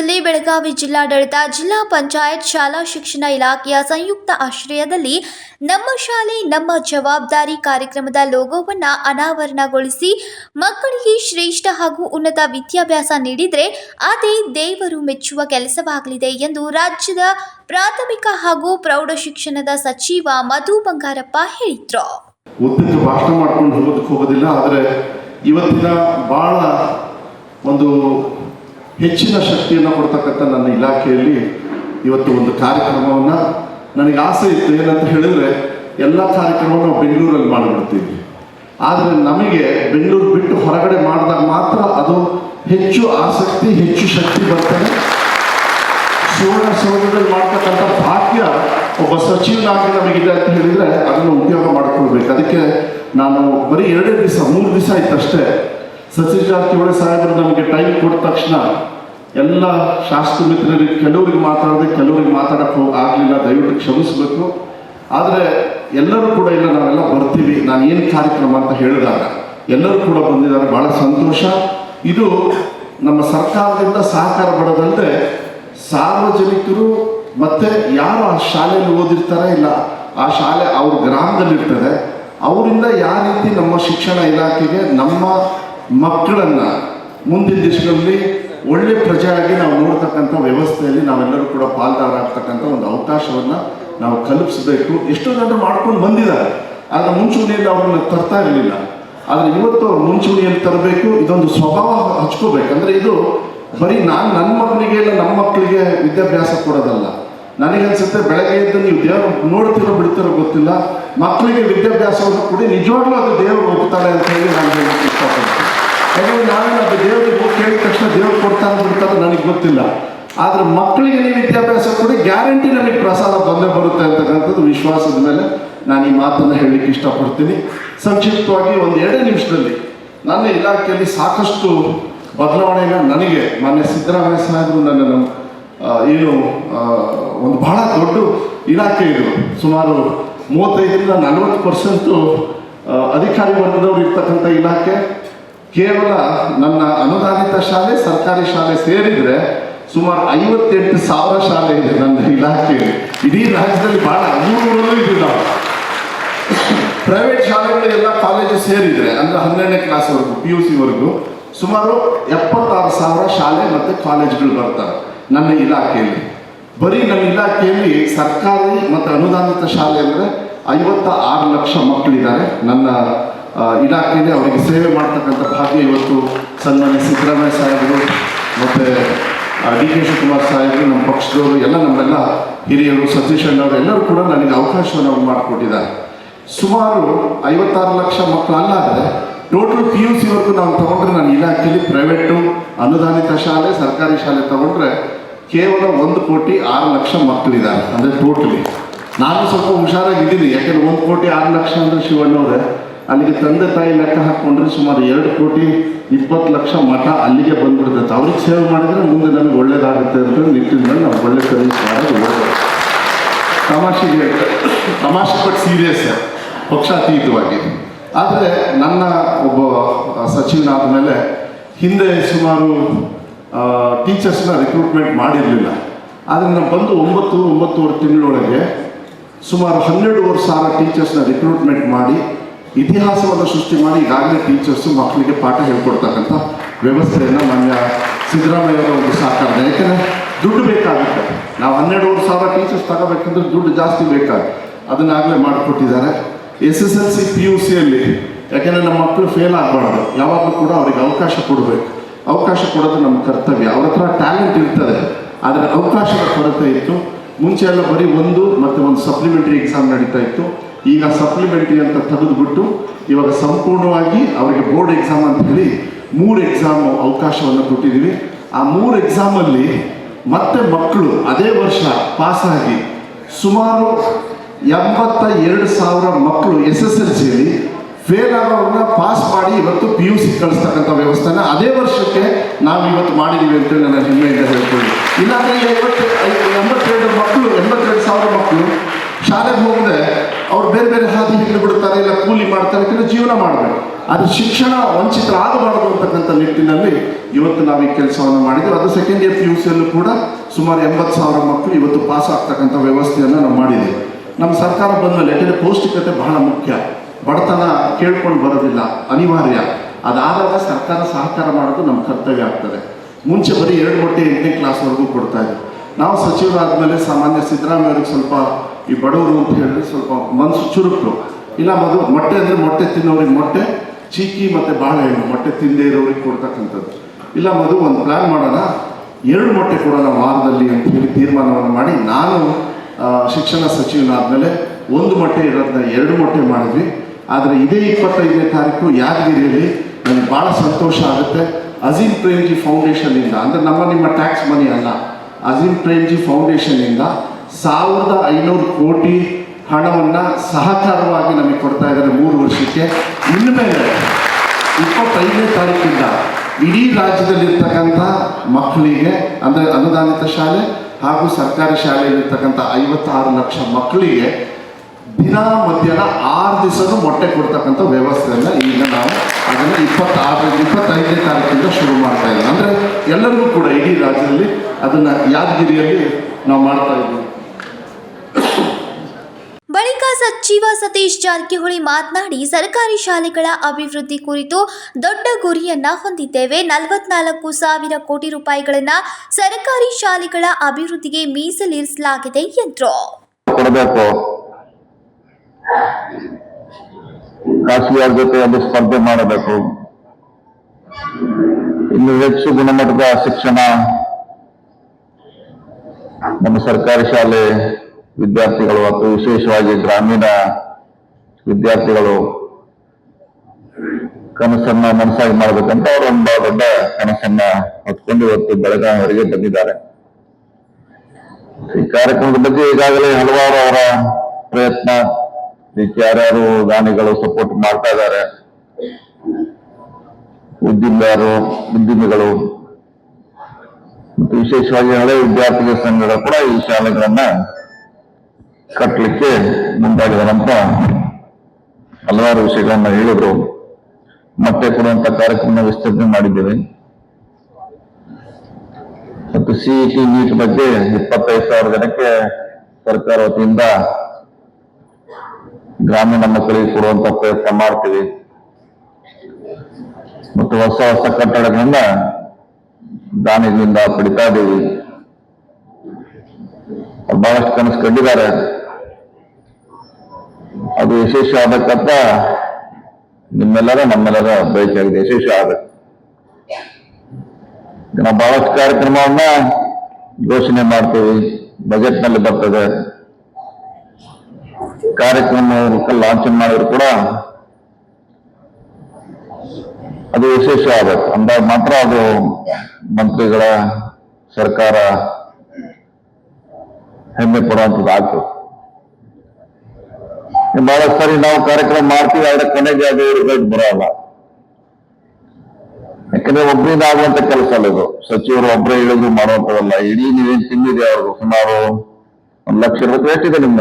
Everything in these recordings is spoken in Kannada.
ಕಾರ್ಯಕ್ರಮದಲ್ಲಿ ಬೆಳಗಾವಿ ಜಿಲ್ಲಾಡಳಿತ ಜಿಲ್ಲಾ ಪಂಚಾಯತ್ ಶಾಲಾ ಶಿಕ್ಷಣ ಇಲಾಖೆಯ ಸಂಯುಕ್ತ ಆಶ್ರಯದಲ್ಲಿ ನಮ್ಮ ಶಾಲೆ, ನಮ್ಮ ಜವಾಬ್ದಾರಿ ಕಾರ್ಯಕ್ರಮದ ಲೋಗೋವನ್ನು ಅನಾವರಣಗೊಳಿಸಿ ಮಕ್ಕಳಿಗೆ ಶ್ರೇಷ್ಠ ಹಾಗೂ ಉನ್ನತ ವಿದ್ಯಾಭ್ಯಾಸ ನೀಡಿದರೆ ಅದೇ ದೇವರು ಮೆಚ್ಚುವ ಕೆಲಸವಾಗಲಿದೆ ಎಂದು ರಾಜ್ಯದ ಪ್ರಾಥಮಿಕ ಹಾಗೂ ಪ್ರೌಢ ಶಿಕ್ಷಣದ ಸಚಿವ ಮಧು ಬಂಗಾರಪ್ಪ ಹೇಳಿದರು. ಇವತ್ತಿನ ಬಹಳ ಒಂದು ಹೆಚ್ಚಿನ ಶಕ್ತಿಯನ್ನು ಕೊಡ್ತಕ್ಕಂಥ ನನ್ನ ಇಲಾಖೆಯಲ್ಲಿ ಇವತ್ತು ಒಂದು ಕಾರ್ಯಕ್ರಮವನ್ನು ನನಗೆ ಆಸೆ ಇತ್ತು. ಏನಂತ ಹೇಳಿದ್ರೆ, ಎಲ್ಲ ಕಾರ್ಯಕ್ರಮವನ್ನು ಬೆಂಗಳೂರಲ್ಲಿ ಮಾಡಿಬಿಡ್ತೀವಿ. ಆದರೆ ನಮಗೆ ಬೆಂಗಳೂರು ಬಿಟ್ಟು ಹೊರಗಡೆ ಮಾಡಿದಾಗ ಮಾತ್ರ ಅದು ಹೆಚ್ಚು ಆಸಕ್ತಿ, ಹೆಚ್ಚು ಶಕ್ತಿ ಬರ್ತದೆ. ಸುವರ್ಣ ಸೌಧದಲ್ಲಿ ಮಾಡ್ತಕ್ಕಂಥ ಭಾಗ್ಯ ಒಬ್ಬ ಸಚಿವನಾಗಿ ನಮಗಿದೆ ಅಂತ ಹೇಳಿದರೆ ಅದನ್ನು ಉಪಯೋಗ ಮಾಡಿಕೊಳ್ಬೇಕು. ಅದಕ್ಕೆ ನಾನು ಬರೀ ಎರಡೇ ದಿವಸ, ಮೂರು ದಿವಸ ಆಯ್ತಷ್ಟೇ. ಸಚಿವ ಜಾರಕಿಹೊಳಿ ಸಾಹೇಬರು ನಮಗೆ ಟೈಮ್ ಕೊಟ್ಟ ತಕ್ಷಣ ಎಲ್ಲ ಶಾಸ್ತ್ರ ಮಿತ್ರರಿಗೆ, ಕೆಲವರಿಗೆ ಮಾತಾಡದೆ ಕೆಲವರಿಗೆ ಮಾತಾಡಕ್ಕೆ ಆಗಲಿಲ್ಲ. ದಯವಿಟ್ಟು ಕ್ಷಮಿಸಬೇಕು. ಆದರೆ ಎಲ್ಲರೂ ಕೂಡ ಇಲ್ಲ, ನಾವೆಲ್ಲ ಬರ್ತೀವಿ. ನಾನು ಏನು ಕಾರ್ಯಕ್ರಮ ಅಂತ ಹೇಳಿದಾಗ ಎಲ್ಲರೂ ಕೂಡ ಬಂದಿದ್ದಾರೆ. ಭಾಳ ಸಂತೋಷ. ಇದು ನಮ್ಮ ಸರ್ಕಾರದಿಂದ ಸಹಕಾರ ಪಡೆದಂತೆ ಸಾರ್ವಜನಿಕರು ಮತ್ತು ಯಾರು ಆ ಶಾಲೆಯಲ್ಲಿ ಓದಿರ್ತಾರೆ ಇಲ್ಲ, ಆ ಶಾಲೆ ಅವ್ರ ಗ್ರಾಮದಲ್ಲಿರ್ತದೆ. ಅವರಿಂದ ಯಾವ ರೀತಿ ನಮ್ಮ ಶಿಕ್ಷಣ ಇಲಾಖೆಗೆ, ನಮ್ಮ ಮಕ್ಕಳನ್ನ ಮುಂದಿನ ದಿವಸಗಳಲ್ಲಿ ಒಳ್ಳೆ ಪ್ರಜೆಯಾಗಿ ನಾವು ನೋಡ್ತಕ್ಕಂಥ ವ್ಯವಸ್ಥೆಯಲ್ಲಿ ನಾವೆಲ್ಲರೂ ಕೂಡ ಪಾಲ್ದಾರಾಗ್ತಕ್ಕಂಥ ಒಂದು ಅವಕಾಶವನ್ನು ನಾವು ಕಲ್ಪಿಸಬೇಕು. ಎಷ್ಟೋ ಜನರು ಮಾಡ್ಕೊಂಡು ಬಂದಿದ್ದಾರೆ. ಆದರೆ ಮುಂಚೂಣಿಯಲ್ಲಿ ಅವ್ರನ್ನ ತರ್ತಾ ಇರಲಿಲ್ಲ. ಆದರೆ ಇವತ್ತು ಅವ್ರು ಮುಂಚೂಣಿಯಲ್ಲಿ ತರಬೇಕು, ಇದೊಂದು ಸ್ವಭಾವ ಹಚ್ಕೋಬೇಕು. ಅಂದರೆ ಇದು ಬರೀ ನಾನು ನನ್ನ ಮಕ್ಕಳಿಗೆ ಇಲ್ಲ, ನಮ್ಮ ಮಕ್ಕಳಿಗೆ ವಿದ್ಯಾಭ್ಯಾಸ ಕೊಡೋದಲ್ಲ. ನನಗನ್ಸುತ್ತೆ ಬೆಳಗ್ಗೆ ಎದ್ದು ನೀವು ದೇವರು ನೋಡ್ತಿರೋ ಬಿಡ್ತಿರೋ ಗೊತ್ತಿಲ್ಲ. ಮಕ್ಕಳಿಗೆ ವಿದ್ಯಾಭ್ಯಾಸವನ್ನು ಕೊಡಿ, ನಿಜವಾಗ್ಲೂ ಅದು ದೇವರು ಒಪ್ತಾಳೆ ಅಂತ ಹೇಳಿ ನಾನು ಇಷ್ಟಪಡ್ತೀನಿ ಯಾಕಂದ್ರೆ ನಾವೇನು ಅದು ದೇವರಿಗೆ ಹೋಗಿ ಕೇಳಿದ ತಕ್ಷಣ ದೇವ್ರು ಕೊಡ್ತಾ ಬಿಡ್ತಾರೆ ನನಗೆ ಗೊತ್ತಿಲ್ಲ. ಆದರೆ ಮಕ್ಕಳಿಗೆ ನೀವು ವಿದ್ಯಾಭ್ಯಾಸ ಕೊಡಿ ಗ್ಯಾರಂಟಿ ನನಗೆ ಪ್ರಸಾದ ಬಂದೇ ಬರುತ್ತೆ ಅಂತಕ್ಕಂಥದ್ದು ವಿಶ್ವಾಸದ ಮೇಲೆ ನಾನು ಈ ಮಾತನ್ನು ಹೇಳಲಿಕ್ಕೆ ಇಷ್ಟಪಡ್ತೀನಿ. ಸಂಕ್ಷಿಪ್ತವಾಗಿ ಒಂದು ಎರಡೇ ನಿಮಿಷದಲ್ಲಿ ನನ್ನ ಇಲಾಖೆಯಲ್ಲಿ ಸಾಕಷ್ಟು ಬದಲಾವಣೆನ ನನಗೆ, ಮಾನ್ಯ ಸಿದ್ದರಾಮಯ್ಯ ಸಾಹೇಬರು ನನ್ನ ಏನು ಒಂದು ಬಹಳ ದೊಡ್ಡ ಇಲಾಖೆ ಇದು. ಸುಮಾರು ಮೂವತ್ತೈದರಿಂದ ನಲವತ್ತು ಪರ್ಸೆಂಟು ಅಧಿಕಾರಿ ವರ್ಗದವರು ಇರ್ತಕ್ಕಂಥ ಇಲಾಖೆ. ಕೇವಲ ನನ್ನ ಅನುದಾನಿತ ಶಾಲೆ, ಸರ್ಕಾರಿ ಶಾಲೆ ಸೇರಿದ್ರೆ ಸುಮಾರು ಐವತ್ತೆಂಟು ಸಾವಿರ ಶಾಲೆ ಇದೆ ನನ್ನ ಇಲಾಖೆಯಲ್ಲಿ. ಇಡೀ ರಾಜ್ಯದಲ್ಲಿ ಬಹಳ ಅನುಭವಗಳು ಇದ್ದಿಲ್ಲ ಪ್ರೈವೇಟ್ ಶಾಲೆಗಳು ಎಲ್ಲ ಕಾಲೇಜು ಸೇರಿದ್ರೆ, ಅಂದ್ರೆ ಹನ್ನೆರಡನೇ ಕ್ಲಾಸ್ವರೆಗೂ ಪಿ ಯು ಸಿವರೆಗೂ ಸುಮಾರು ಎಪ್ಪತ್ತಾರು ಸಾವಿರ ಶಾಲೆ ಮತ್ತು ಕಾಲೇಜುಗಳು ಬರ್ತಾರೆ ನನ್ನ ಇಲಾಖೆಯಲ್ಲಿ. ಬರೀ ನನ್ನ ಇಲಾಖೆಯಲ್ಲಿ ಸರ್ಕಾರಿ ಮತ್ತು ಅನುದಾನಿತ ಶಾಲೆ ಅಂದರೆ ಐವತ್ತ ಆರು ಲಕ್ಷ ಮಕ್ಕಳಿದ್ದಾರೆ ನನ್ನ ಇಲಾಖೆಯಲ್ಲಿ ಅವರಿಗೆ ಸೇವೆ ಮಾಡ್ತಕ್ಕಂಥ ಭಾಗ್ಯ ಇವತ್ತು ಸನ್ಮಾನ್ಯ ಸಿದ್ದರಾಮಯ್ಯ ಸಾಹೇಬರು ಮತ್ತು ಡಿ ಕೆ ಶಿವಕುಮಾರ್ ಸಾಹೇಬರು, ನಮ್ಮ ಪಕ್ಷದವರು, ಎಲ್ಲ ನಮ್ಮೆಲ್ಲ ಹಿರಿಯರು, ಸತೀಶ್ ಅಣ್ಣವರು ಎಲ್ಲರೂ ಕೂಡ ನನಗೆ ಅವಕಾಶವನ್ನು ಅವ್ರು ಮಾಡಿಕೊಟ್ಟಿದ್ದಾರೆ. ಸುಮಾರು ಐವತ್ತಾರು ಲಕ್ಷ ಮಕ್ಕಳು ಅಲ್ಲಾದರೆ ಟೋಟಲ್ ಪಿ ಯು ಸಿವರೆಗೂ ನಾವು ತಗೊಂಡ್ರೆ ನನ್ನ ಇಲಾಖೆಯಲ್ಲಿ ಪ್ರೈವೇಟು ಅನುದಾನಿತ ಶಾಲೆ, ಸರ್ಕಾರಿ ಶಾಲೆ ತಗೊಂಡ್ರೆ ಕೇವಲ ಒಂದು ಕೋಟಿ ಆರು ಲಕ್ಷ ಮಕ್ಕಳಿದ್ದಾರೆ, ಅಂದರೆ ಟೋಟಲಿ ನಾನು ಸ್ವಲ್ಪ ಹುಷಾರಾಗಿದ್ದೀನಿ, ಯಾಕೆಂದ್ರೆ ಒಂದು ಕೋಟಿ ಆರು ಲಕ್ಷ ಅಂದರೆ ಶಿವಣ್ಣವ್ರೆ ಅಲ್ಲಿಗೆ ತಂದೆ ತಾಯಿ ಲೆಕ್ಕ ಹಾಕ್ಕೊಂಡ್ರೆ ಸುಮಾರು ಎರಡು ಕೋಟಿ ಇಪ್ಪತ್ತು ಲಕ್ಷ ಮಠ ಅಲ್ಲಿಗೆ ಬಂದ್ಬಿಡ್ತೈತೆ. ಅವ್ರಿಗೆ ಸೇವೆ ಮಾಡಿದ್ರೆ ಮುಂದೆ ನಮಗೆ ಒಳ್ಳೇದಾಗುತ್ತೆ ಅಂತ ನಿಟ್ಟಿನಲ್ಲಿ ನಾವು ಒಳ್ಳೆ ಸರ್ವಿಸ್ ಮಾಡೋದು. ತಮಾಷೆಗೆ ತಮಾಷೆ ಬಟ್ ಸೀರಿಯಸ್ ಪಕ್ಷಾತೀತವಾಗಿ. ಆದರೆ ನನ್ನ ಒಬ್ಬ ಸಚಿವನಾದ ಮೇಲೆ ಹಿಂದೆ ಸುಮಾರು ಟೀಚರ್ಸ್ನ ರಿಕ್ರೂಟ್ಮೆಂಟ್ ಮಾಡಿರಲಿಲ್ಲ. ಆದರೆ ನಾವು ಬಂದು ಒಂಬತ್ತು, ಒಂಬತ್ತುವರೆ ತಿಂಗಳೊಳಗೆ ಸುಮಾರು ಹನ್ನೆರಡುವರೆ ಸಾವಿರ ಟೀಚರ್ಸ್ನ ರಿಕ್ರೂಟ್ಮೆಂಟ್ ಮಾಡಿ ಇತಿಹಾಸವನ್ನು ಸೃಷ್ಟಿ ಮಾಡಿ ಈಗಾಗಲೇ ಟೀಚರ್ಸು ಮಕ್ಕಳಿಗೆ ಪಾಠ ಹೇಳ್ಕೊಡ್ತಕ್ಕಂಥ ವ್ಯವಸ್ಥೆಯನ್ನು ಮಾನ್ಯ ಸಿದ್ದರಾಮಯ್ಯವರ ಒಂದು ಸಹಕಾರ ಯಾಕೆಂದರೆ ದುಡ್ಡು ಬೇಕಾಗುತ್ತೆ. ನಾವು ಹನ್ನೆರಡೂವರೆ ಸಾವಿರ ಟೀಚರ್ಸ್ ತಗೋಬೇಕಂದ್ರೆ ದುಡ್ಡು ಜಾಸ್ತಿ ಬೇಕಾಗುತ್ತೆ. ಅದನ್ನಾಗಲೇ ಮಾಡಿಕೊಟ್ಟಿದ್ದಾರೆ. S S L C P U ಸಿಯಲ್ಲಿ ಯಾಕೆಂದರೆ ನಮ್ಮ ಮಕ್ಕಳು ಫೇಲ್ ಆಗಬಾರ್ದು. ಯಾವಾಗಲೂ ಕೂಡ ಅವರಿಗೆ ಅವಕಾಶ ಕೊಡಬೇಕು. ಅವಕಾಶ ಕೊಡೋದು ನಮ್ಮ ಕರ್ತವ್ಯ. ಅವ್ರ ಹತ್ರ ಟ್ಯಾಲೆಂಟ್ ಇರ್ತದೆ. ಆದರೆ ಅವಕಾಶದ ಕೊರತೆ ಇತ್ತು. ಮುಂಚೆ ಎಲ್ಲ ಬರೀ ಒಂದು ಮತ್ತು ಒಂದು ಸಪ್ಲಿಮೆಂಟರಿ ಎಕ್ಸಾಮ್ ನಡೀತಾ ಇತ್ತು. ಈಗ ಸಪ್ಲಿಮೆಂಟರಿ ಅಂತ ತೆಗೆದುಬಿಟ್ಟು ಇವಾಗ ಸಂಪೂರ್ಣವಾಗಿ ಅವರಿಗೆ ಬೋರ್ಡ್ ಎಕ್ಸಾಮ್ ಅಂತ ಹೇಳಿ ಮೂರು ಎಕ್ಸಾಮ್ ಅವಕಾಶವನ್ನು ಕೊಟ್ಟಿದ್ದೀವಿ ಆ ಮೂರು ಎಕ್ಸಾಮಲ್ಲಿ ಮತ್ತೆ ಮಕ್ಕಳು ಅದೇ ವರ್ಷ ಪಾಸಾಗಿ ಸುಮಾರು ಎಂಬತ್ತ ಎರಡು ಸಾವಿರ ಮಕ್ಕಳು ಎಸ್ ಎಸ್ ಎಲ್ ಸಿಯಲ್ಲಿ ಫೇಲ್ ಆಗೋರನ್ನ ಪಾಸ್ ಮಾಡಿ ಇವತ್ತು ಪಿ ಯು ಸಿ ಕಳಿಸ್ತಕ್ಕಂಥ ವ್ಯವಸ್ಥೆನ ಅದೇ ವರ್ಷಕ್ಕೆ ನಾವು ಇವತ್ತು ಮಾಡಿದ್ದೀವಿ ಅಂತ ನನ್ನ ಹೆಮ್ಮೆಯಿಂದ ಹೇಳ್ಕೊಳ್ಳಿ ಇಲ್ಲಾಂದ್ರೆ ಎಂಬತ್ತೆರಡು ಮಕ್ಕಳು, ಎಂಬತ್ತೆರಡು ಸಾವಿರ ಮಕ್ಕಳು ಶಾಲೆಗೆ ಹೋಗದೆ ಅವ್ರು ಬೇರೆ ಬೇರೆ ಹಾದಿ ಹಿಡಿದು ಬಿಡ್ತಾರೆ ಇಲ್ಲ ಕೂಲಿ ಮಾಡ್ತಾರೆ ಕೆಲವು ಜೀವನ ಮಾಡಬೇಕು. ಅದು ಶಿಕ್ಷಣ ವಂಚಿತರಾಗಬಾರದು ಅಂತಕ್ಕಂಥ ನಿಟ್ಟಿನಲ್ಲಿ ಇವತ್ತು ನಾವು ಈ ಕೆಲಸವನ್ನು ಮಾಡಿದ್ವಿ ಅದು ಸೆಕೆಂಡ್ ಇಯರ್ ಪಿ ಯು ಸಿಯಲ್ಲೂ ಕೂಡ ಸುಮಾರು ಎಂಬತ್ತು ಸಾವಿರ ಮಕ್ಕಳು ಇವತ್ತು ಪಾಸ್ ಆಗ್ತಕ್ಕಂಥ ವ್ಯವಸ್ಥೆಯನ್ನು ನಾವು ಮಾಡಿದ್ದೀವಿ. ನಮ್ಮ ಸರ್ಕಾರ ಬಂದ ಮೇಲೆ ಯಾಕೆಂದರೆ ಪೌಷ್ಟಿಕತೆ ಬಹಳ ಮುಖ್ಯ. ಬಡತನ ಕೇಳ್ಕೊಂಡು ಬರೋದಿಲ್ಲ, ಅನಿವಾರ್ಯ. ಅದಾದಾಗ ಸರ್ಕಾರ ಸಹಕಾರ ಮಾಡೋದು ನಮ್ಮ ಕರ್ತವ್ಯ ಆಗ್ತದೆ. ಮುಂಚೆ ಬರೀ ಎರಡು ಮೊಟ್ಟೆ ಎಂಟನೇ ಕ್ಲಾಸ್ವರೆಗೂ ಕೊಡ್ತಾ ಇದ್ರು. ನಾವು ಸಚಿವರಾದ್ಮೇಲೆ ಸಾಮಾನ್ಯ ಸಿದ್ದರಾಮಯ್ಯವ್ರಿಗೆ ಸ್ವಲ್ಪ ಈ ಬಡವರು ಅಂತ ಹೇಳಿದ್ರೆ ಸ್ವಲ್ಪ ಮನಸ್ಸು ಚುರುಕು ಇಲ್ಲ ಮದು ಮೊಟ್ಟೆ ಅಂದರೆ ಮೊಟ್ಟೆ ತಿನ್ನೋರಿಗೆ ಮೊಟ್ಟೆ, ಚೀಕಿ ಮತ್ತು ಬಾಳೆಹಣ್ಣು, ಮೊಟ್ಟೆ ತಿಂದೇ ಇರೋರಿಗೆ ಕೊಡ್ತಕ್ಕಂಥದ್ದು. ಇಲ್ಲ ಮದು ಒಂದು ಪ್ಲ್ಯಾನ್ ಮಾಡೋಣ. ಎರಡು ಮೊಟ್ಟೆ ಕೊಡೋಣ ವಾರದಲ್ಲಿ ಅಂತ ಹೇಳಿ ತೀರ್ಮಾನವನ್ನು ಮಾಡಿ ನಾನು ಶಿಕ್ಷಣ ಸಚಿವನಾದಮೇಲೆ ಒಂದು ಮೊಟ್ಟೆ ಇರೋದನ್ನ ಎರಡು ಮೊಟ್ಟೆ ಮಾಡಿದ್ವಿ. ಆದರೆ ಇದೇ ಇಪ್ಪತ್ತೈದನೇ ತಾರೀಕು ಯಾದಗಿರಿಯಲ್ಲಿ ನನಗೆ ಭಾಳ ಸಂತೋಷ ಆಗುತ್ತೆ. ಅಜೀಂ ಪ್ರೇಮ್ಜಿ ಫೌಂಡೇಶನ್ನಿಂದ ಅಂದರೆ ನಮ್ಮ ನಿಮ್ಮ ಟ್ಯಾಕ್ಸ್ ಮನಿ ಅಲ್ಲ. ಅಜೀಂ ಪ್ರೇಮ್ಜಿ ಫೌಂಡೇಶನ್ನಿಂದ ಸಾವಿರದ ಐನೂರು ಕೋಟಿ ಹಣವನ್ನು ಸಹಕಾರವಾಗಿ ನಮಗೆ ಕೊಡ್ತಾ ಇದ್ದಾರೆ ಮೂರು ವರ್ಷಕ್ಕೆ. ಇನ್ಮೇಲೆ ಇಪ್ಪತ್ತೈದನೇ ತಾರೀಕಿಂದ ಇಡೀ ರಾಜ್ಯದಲ್ಲಿರ್ತಕ್ಕಂಥ ಮಕ್ಕಳಿಗೆ, ಅಂದರೆ ಅನುದಾನಿತ ಶಾಲೆ ಹಾಗೂ ಸರ್ಕಾರಿ ಶಾಲೆಯಲ್ಲಿರ್ತಕ್ಕಂಥ ಐವತ್ತಾರು ಲಕ್ಷ ಮಕ್ಕಳಿಗೆ ದಿನ ಮಧ್ಯಾಹ್ನ ಆರು ದಿವಸನೂ ಮೊಟ್ಟೆ ಕೊಡ್ತಕ್ಕಂಥ ವ್ಯವಸ್ಥೆಯನ್ನು ಈಗ ನಾವು ಅದನ್ನು ಇಪ್ಪತ್ತಾರು ಇಪ್ಪತ್ತೈದನೇ ತಾರೀಕಿಂದ ಶುರು ಮಾಡ್ತಾ ಇದ್ದೀವಿ. ಅಂದರೆ ಎಲ್ಲರಿಗೂ ಕೂಡ ಇಡೀ ರಾಜ್ಯದಲ್ಲಿ ಅದನ್ನ ಯಾದಗಿರಿಯಲ್ಲಿ ನಾವು ಮಾಡ್ತಾ ಇದ್ದೀವಿ. ಬಳಿಕ ಸಚಿವ ಸತೀಶ್ ಜಾರಕಿಹೊಳಿ ಮಾತನಾಡಿ ಸರ್ಕಾರಿ ಶಾಲೆಗಳ ಅಭಿವೃದ್ಧಿ ಕುರಿತು ದೊಡ್ಡ ಗುರಿಯನ್ನ ಹೊಂದಿದ್ದೇವೆ. ನಲವತ್ನಾಲ್ಕು ಸಾವಿರ ಕೋಟಿ ರೂಪಾಯಿಗಳನ್ನ ಸರ್ಕಾರಿ ಶಾಲೆಗಳ ಅಭಿವೃದ್ಧಿಗೆ ಮೀಸಲಿರಿಸಲಾಗಿದೆ ಎಂದರು ಕೊಡಬೇಕು ಖಾಸಗಿಯವ್ರ ಜೊತೆ ಅದು ಸ್ಪರ್ಧೆ ಮಾಡಬೇಕು. ಇನ್ನು ಹೆಚ್ಚು ಗುಣಮಟ್ಟದ ಶಿಕ್ಷಣ ನಮ್ಮ ಸರ್ಕಾರಿ ಶಾಲೆ ವಿದ್ಯಾರ್ಥಿಗಳು ಮತ್ತು ವಿಶೇಷವಾಗಿ ಗ್ರಾಮೀಣ ವಿದ್ಯಾರ್ಥಿಗಳು ಕನಸನ್ನ ಮನಸ್ಸಾಗಿ ಮಾಡಬೇಕಂತ ಅವರು ಒಂದು ಬಹಳ ದೊಡ್ಡ ಕನಸನ್ನ ಹೊತ್ಕೊಂಡು ಇವತ್ತು ಬೆಳಗಾವಿವರೆಗೆ ಬಂದಿದ್ದಾರೆ. ಈ ಕಾರ್ಯಕ್ರಮದ ಬಗ್ಗೆ ಈಗಾಗಲೇ ಹಲವಾರು ಅವರ ಪ್ರಯತ್ನ ಇದಕ್ಕೆ ಯಾರ್ಯಾರು ದಾನಿಗಳು ಸಪೋರ್ಟ್ ಮಾಡ್ತಾ ಇದ್ದಾರೆ? ಉದ್ದಿಮೆದಾರರು ಉದ್ದಿಮೆಗಳು ಮತ್ತು ವಿಶೇಷವಾಗಿ ಹಳೆ ವಿದ್ಯಾರ್ಥಿಗಳ ಸಂಘಗಳು ಕೂಡ ಈ ಶಾಲೆಗಳನ್ನ ಕಟ್ಟಲಿಕ್ಕೆ ಮುಂದಾಗಿದ್ದಾರಂತ ಹಲವಾರು ವಿಷಯಗಳನ್ನ ಹೇಳಿದ್ರು. ಮತ್ತೆ ಕೊಡುವಂತ ಕಾರ್ಯಕ್ರಮ ವಿಸ್ತರಣೆ ಮಾಡಿದ್ದೇವೆ. ಮತ್ತು ಸಿಇಟಿ ನೀಟ್ ಬಗ್ಗೆ ಇಪ್ಪತ್ತೈದು ಸಾವಿರ ಜನಕ್ಕೆ ಸರ್ಕಾರ ವತಿಯಿಂದ ಗ್ರಾಮೀಣ ಮಕ್ಕಳಿಗೆ ಕೊಡುವಂತ ಪ್ರಯತ್ನ ಮಾಡ್ತೀವಿ. ಮತ್ತು ಹೊಸ ಹೊಸ ಕಟ್ಟಡಗಳನ್ನ ದಾನಿಗಳಿಂದ ಪಡಿತಾ ಇದ್ದೀವಿ ಬಹಳಷ್ಟು ಕನಸು ಕಂಡಿದ್ದಾರೆ. ಅದು ಯಶಸ್ವಿ ಆಗಬೇಕಂತ ನಿಮ್ಮೆಲ್ಲರ, ನಮ್ಮೆಲ್ಲರ ಬಯಕೆಯಾಗಿದೆ ಯಶಸ್ವಿ ಆದ ಬಹಳಷ್ಟು ಕಾರ್ಯಕ್ರಮವನ್ನ ಘೋಷಣೆ ಮಾಡ್ತೀವಿ. ಬಜೆಟ್ನಲ್ಲಿ ಬರ್ತದೆ. ಕಾರ್ಯಕ್ರಮ ಲಾಂಚ್ ಮಾಡಿದ್ರು ಕೂಡ ಅದು ವಿಶೇಷ ಆಗಬೇಕು ಅಂದಾಗ ಮಾತ್ರ ಅದು ಮಂತ್ರಿಗಳ ಸರ್ಕಾರ ಹೆಮ್ಮೆ ಪಡುವಂಥದ್ದು ಆಗ್ತದೆ. ಬಹಳ ಸರಿ ನಾವು ಕಾರ್ಯಕ್ರಮ ಮಾಡ್ತೀವಿ, ಆದ್ರೆ ಕೊನೆಗೆ ಅದು ರಿಸಲ್ಟ್ ಬರೋಲ್ಲ. ಯಾಕಂದ್ರೆ ಒಬ್ಬರಿಂದ ಆಗುವಂತ ಕೆಲಸ ಅಲ್ಲ ಇದು. ಸಚಿವರು ಒಬ್ಬರೇ ಹೇಳಿದ್ರು ಮಾಡುವಂತದಲ್ಲ ಇಡೀ ನೀವೇನ್ ತಿಂದಿದೆ ಅವರು ಸುಮಾರು ಒಂದ್ ಲಕ್ಷ ರೂಪಾಯಿ ಎಷ್ಟಿದೆ ನಿಮ್ಮ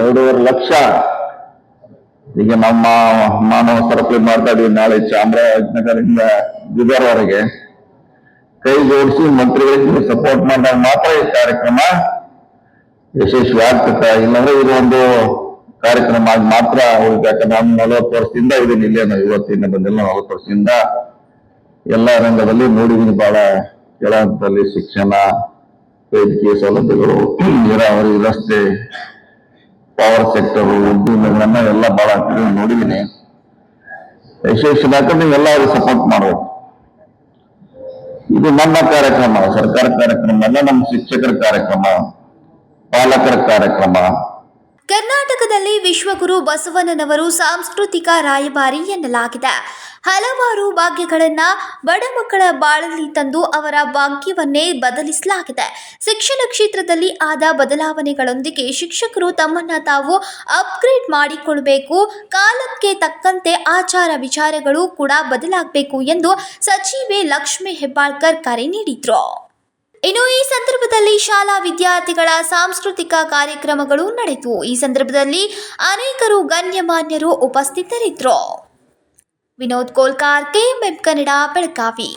ಎರಡೂವರೆ ಲಕ್ಷ. ಈಗ ನಮ್ಮ ಮಾನವ ಸರಪಳಿ ಮಾಡ್ತಾ ಇದೀವಿ ನಾಳೆ ಚಾಮರಾಜನಗರದಿಂದ ಬೀದರ್ವರೆಗೆ ಕೈ ಜೋಡಿಸಿ ಮಂತ್ರಿಗಳಿಗೆ ಸಪೋರ್ಟ್ ಮಾಡಿದಾಗ ಮಾತ್ರ ಈ ಕಾರ್ಯಕ್ರಮ ಯಶಸ್ವಿ ಆಗ್ತದೆ ಇಲ್ಲಾಂದ್ರೆ ಇದು ಒಂದು ಕಾರ್ಯಕ್ರಮ ಆಗಿ ಮಾತ್ರ ಹೋಗ್ಬೇಕು ನಾನು ನಲವತ್ತು ವರ್ಷದಿಂದ ಇದೀನಿ ಇಲ್ಲೇ ನಾವು ಇವತ್ತಿನ ಬಂದಿಲ್ಲ, ನಲವತ್ತು ವರ್ಷದಿಂದ. ಎಲ್ಲ ರಂಗದಲ್ಲಿ ನೋಡಿದೀನಿ ಬಹಳ ಕೆಳ ಹಂತದಲ್ಲಿ ಶಿಕ್ಷಣ, ವೈದ್ಯಕೀಯ ಸೌಲಭ್ಯಗಳು, ನೀರಾವರಿ, ರಸ್ತೆ ಪವರ್ ಸೆಕ್ಟರ್ ಉದ್ಯಮಗಳನ್ನ ಎಲ್ಲ ಬಹಳ ನೋಡಿದೀನಿ ಯಶಸ್ವಿ ಯಾಕಂದ್ರೆ ಅವ್ರಿಗೆ ಸಪೋರ್ಟ್ ಮಾಡಬೇಕು. ಇದು ನನ್ನ ಕಾರ್ಯಕ್ರಮ, ಸರ್ಕಾರ ಕಾರ್ಯಕ್ರಮ ಅಲ್ಲ, ನಮ್ಮ ಶಿಕ್ಷಕರ ಕಾರ್ಯಕ್ರಮ, ಪಾಲಕರ ಕಾರ್ಯಕ್ರಮ. ಕರ್ನಾಟಕದಲ್ಲಿ ವಿಶ್ವಗುರು ಬಸವಣ್ಣನವರು ಸಾಂಸ್ಕೃತಿಕ ರಾಯಭಾರಿ ಎನ್ನಲಾಗಿದೆ. ಹಲವಾರು ಭಾಗ್ಯಗಳನ್ನು ಬಡ ಮಕ್ಕಳ ಬಾಳಲ್ಲಿ ತಂದು ಅವರ ಭಾಗ್ಯವನ್ನೇ ಬದಲಿಸಲಾಗಿದೆ. ಶಿಕ್ಷಣ ಕ್ಷೇತ್ರದಲ್ಲಿ ಆದ ಬದಲಾವಣೆಗಳೊಂದಿಗೆ ಶಿಕ್ಷಕರು ತಮ್ಮನ್ನ ತಾವು ಅಪ್ಗ್ರೇಡ್ ಮಾಡಿಕೊಳ್ಬೇಕು. ಕಾಲಕ್ಕೆ ತಕ್ಕಂತೆ ಆಚಾರ ವಿಚಾರಗಳು ಕೂಡ ಬದಲಾಗಬೇಕು ಎಂದು ಸಚಿವೆ ಲಕ್ಷ್ಮೀ ಹೆಬ್ಬಾಳ್ಕರ್ ಕರೆ ನೀಡಿದ್ರು. ಇನ್ನು ಈ ಸಂದರ್ಭದಲ್ಲಿ ಶಾಲಾ ವಿದ್ಯಾರ್ಥಿಗಳ ಸಾಂಸ್ಕೃತಿಕ ಕಾರ್ಯಕ್ರಮಗಳು ನಡೆಯಿತು ಈ ಸಂದರ್ಭದಲ್ಲಿ ಅನೇಕರು ಗಣ್ಯಮಾನ್ಯರು ಉಪಸ್ಥಿತರಿದ್ದರು ವಿನೋದ್ ಕೋಲ್ಕಾರ್ ಕೆಎಂಎಂ ಕನ್ನಡ ಬೆಳಗಾವಿ